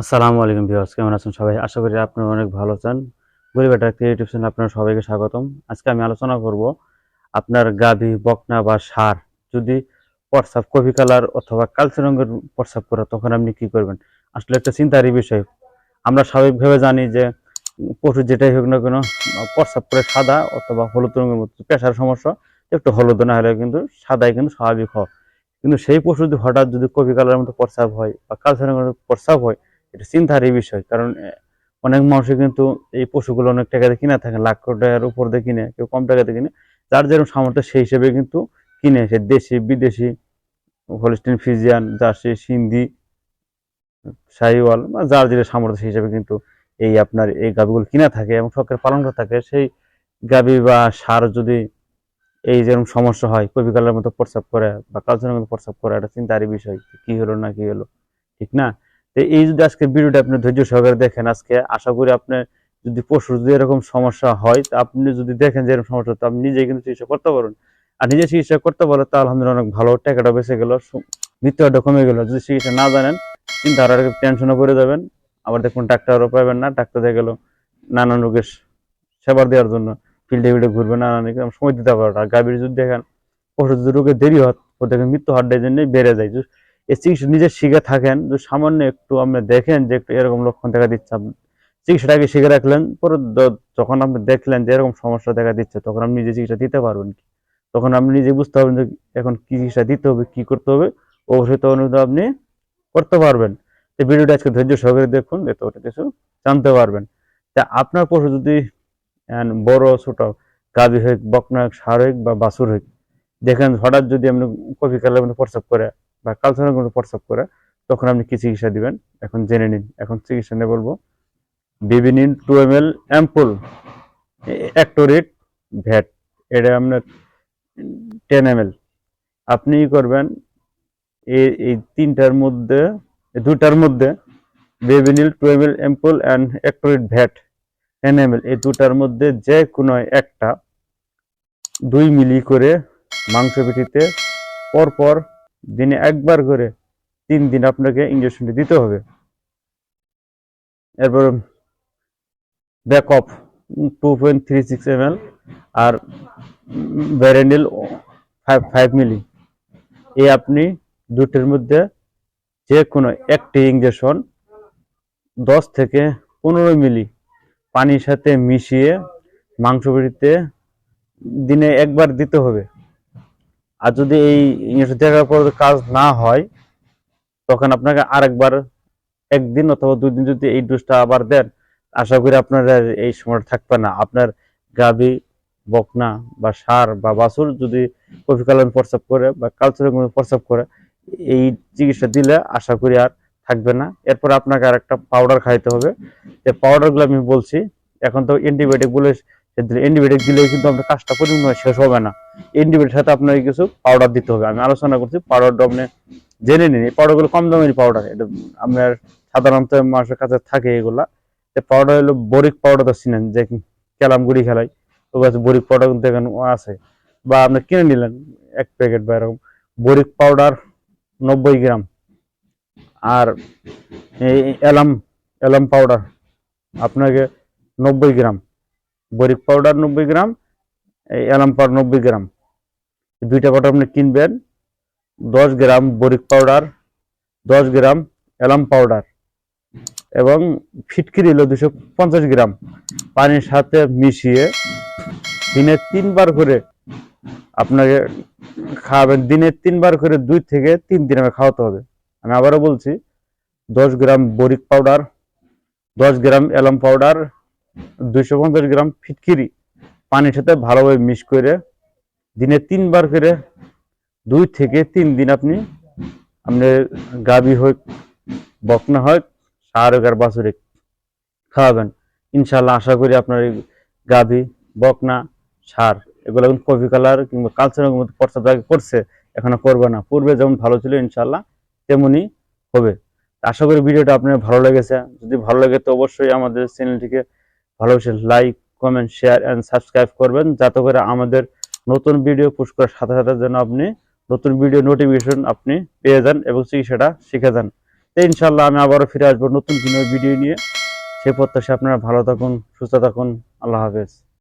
আসসালামু আলাইকুম ভিউয়ার্স, কেমন আছেন সবাই? আশা করি আপনারা অনেক ভালো আছেন। একটা ক্রিয়েটিভ চ্যানেল আপনারা সবাইকে স্বাগতম। আজকে আমি আলোচনা করব আপনার গাভী, বকনা বা সার। যদি প্রস্রাব কফি কালার অথবা কালচে রঙের প্রস্রাব করে তখন আপনি কি করবেন? আসলে একটা চিন্তারই বিষয়। আমরা স্বাভাবিকভাবে জানি যে পশু যেটাই হোক না কেন, প্রস্রাব করে সাদা অথবা হলুদ রঙের মতো পেশার সমস্যা, একটু হলুদ না হলে কিন্তু সাদাই কিন্তু স্বাভাবিক হয়। কিন্তু সেই পশু যদি হঠাৎ যদি কফি কালারের মতো প্রস্রাব হয় বা কালচে রঙের প্রস্রাব হয় এটা চিন্তারই বিষয়। কারণ অনেক মানুষই কিন্তু এই পশুগুলো অনেক টাকাতে কিনে থাকে, লাখ টাকার উপর দিয়ে কিনে, কেউ কম টাকাতে কিনে। যার যেরকম সামর্থ্য সেই হিসেবে কিন্তু কিনে। সে দেশি, বিদেশি, Holstein, Friesian, Jersey, Sindhi Sahiwal বা যার যেটা সামর্থ্য সেই হিসেবে কিন্তু এই আপনার এই গাভিগুলো কিনা থাকে এবং শখের পালন করে থাকে। সেই গাভি বা সার যদি এই যেরকম সমস্যা হয় কবি কালের মতো প্রস্রাব করে বা কালচারের মতো প্রস্রাব করে, এটা চিন্তারই বিষয় কি হলো না কি হলো। ঠিক না? তো এই যদি আজকে ভিডিওটা আপনি ধৈর্য সহকারে দেখেন, আজকে আশা করি আপনি যদি পশুর যদি এরকম সমস্যা হয়, তা আপনি যদি দেখেন যে এরকম সমস্যা, তো আপনি নিজে কিন্তু চিকিৎসা করতে পারবেন। আর নিজে চিকিৎসা করতে পারলে তা আলহামদুলিল্লাহ অনেক ভালো, টাকাটা বেঁচে গেল মৃত্যুটা কমে গেল। যদি চিকিৎসা না জানেন চিন্তা আর টেনশনে পড়ে যাবেন, আবার দেখুন ডাক্তারও পাবেন না, ডাক্তার দেখা গেল নানান রোগের সেবার দেওয়ার জন্য, ফিল্ডে ফিল্ডে ঘুরবে, নানান সময় দিতে পারবে আর গাভীর যদি দেখেন পশু যদি রোগে দেরি হয় দেখেন মৃত্যু হারটার জন্যই বেড়ে যায়। চিকিৎসা নিজে শিখে থাকেন সামান্য একটু আপনি দেখেন যে একটু এরকম লক্ষণ দেখা দিচ্ছে, আপনি চিকিৎসাটাকে শিখে রাখলেন, পরে যখন আপনি দেখলেন যে এরকম সমস্যা দেখা দিচ্ছে, তখন আপনি নিজে চিকিৎসা দিতে পারবেন কি? তখন আপনি নিজে বুঝতে পারবেন যে এখন কি চিকিৎসা দিতে হবে, কি করতে হবে, অবশ্যই তখন আপনি করতে পারবেন। এই ভিডিওটা আজকে ধৈর্য সহকারে দেখুন, এতে ওটা কিছু জানতে পারবেন। তা আপনার পশু যদি বড়, ছোট গাভী হোক বকনা হোক সার হোক বা বাছুর হোক, দেখেন হঠাৎ যদি আপনি কফি কালার মধ্যে প্রস্রাব করে বা কালচারের কোনো প্রস্রাব করে, তখন আপনি কি চিকিৎসা দিবেন? এখন জেনে নিন। এখন চিকিৎসা নিয়ে বলব বিবিনিন টু এম এল অ্যাম্পুল অ্যাক্টোরিট ভ্যাট এটা আপনার টেন এম এল আপনি করবেন এই তিনটার মধ্যে দুটার মধ্যে বেবিনিল two M L ampoule and অ্যাক্টোরিট ভ্যাট টেন এম এল এই দুটার মধ্যে যে কোনো একটা দুই মিলি করে মাংস পিঠিতে পরপর দিনে একবার করে তিন দিন আপনাকে ইঞ্জেকশনটি দিতে হবে। এরপর ব্যাকঅপ two point three six M L আর ভ্যারেন্ডিল ফাইভ ফাইভ মিলি এই আপনি দুটোর মধ্যে যে কোনো একটি ইঞ্জেকশন দশ থেকে পনেরো মিলি পানির সাথে মিশিয়ে মাংসপেটিতে দিনে একবার দিতে হবে। আর যদি এই দেওয়ার পর কাজ না হয়, তখন আপনাকে আরেকবার একদিন অথবা দুই দিন যদি এই ডোজটা আবার দেন, আশা করি আপনার এই সময়টা থাকবে না। আপনার গাভী, বকনা বা সার বা বাছুর যদি কফি কালার প্রস্রাব করে বা কালচারের প্রস্রাব করে, এই চিকিৎসা দিলে আশা করি আর থাকবে না। এরপর আপনাকে আর একটা পাউডার খাইতে হবে। যে পাউডারগুলো আমি বলছি, এখন তো অ্যান্টিবায়োটিক বলে অ্যান্টিবায়োটিক দিলে কিন্তু আপনার কাজটা পরিপূর্ণ শেষ হবে না। অ্যান্টিবায়োটিক সাথে আপনাকে কিছু পাউডার দিতে হবে। আমি আলোচনা করছি পাউডারটা আপনি জেনে নিন, এই পাউডারগুলো কম দামের পাউডার এটা আপনার সাধারণত মানুষের কাছে থাকে এগুলা। পাউডার হলো বরিক পাউডার তো চিনেন, যে ক্যালাম গুড়ি খেলাই। ওগুলো আছে বরিক পাউডার কিন্তু এখানে আছে। বা আপনি কিনে নিলেন এক প্যাকেট বা এরকম। বরিক পাউডার নব্বই গ্রাম। আর এই এলাম এলাম পাউডার আপনাকে নব্বই গ্রাম। বরিক পাউডার নব্বই গ্রাম, এই এলাম পাউডার নব্বই গ্রাম। দুইটা পাউডার আপনি কিনবেন, দশ গ্রাম বরিক পাউডার, দশ গ্রাম অ্যালাম পাউডার এবং ফিটকিরি হলো দুশো পঞ্চাশ গ্রাম। পানির সাথে মিশিয়ে দিনে তিনবার করে আপনাকে খাওয়াবেন দিনে তিনবার করে দুই থেকে তিন দিন আমাকে খাওয়াতে হবে। আমি আবারও বলছি, দশ গ্রাম বরিক পাউডার, দশ গ্রাম এলাম পাউডার দুইশো পঞ্চাশ গ্রাম ফিটকিরি পানির সাথে ভালোভাবে মিক্স করে দিনে তিনবার করে দুই থেকে তিন দিন আপনি আপনার গাভী হোক, বকনা হোক, সার হোক আর বাছুরে খাওয়াবেন। ইনশাল্লাহ আশা করি আপনার এই গাভী, বকনা, সার এগুলো এখন কফি কালার কিংবা কালচারের মধ্যে আগে করছে, এখনও করবে না। পূর্বে যেমন ভালো ছিল ইনশাল্লাহ তেমনই হবে। আশা করি ভিডিওটা আপনার ভালো লেগেছে। যদি ভালো লাগে তো অবশ্যই আমাদের চ্যানেলটিকে ভালোবেসে like comment share and subscribe করবেন। যাতে করে আমাদের নতুন ভিডিও পুশ করার সাথে সাথে যেন আপনি নতুন ভিডিও নোটিফিকেশন আপনি পেয়ে যান এবং চিকিৎসাটা শিখে যান। তো ইনশাল্লাহ আমি আবারও ফিরে আসব নতুন ভিডিও নিয়ে। সে প্রত্যাশা আপনারা ভালো থাকুন, সুস্থ থাকুন। আল্লাহ হাফেজ।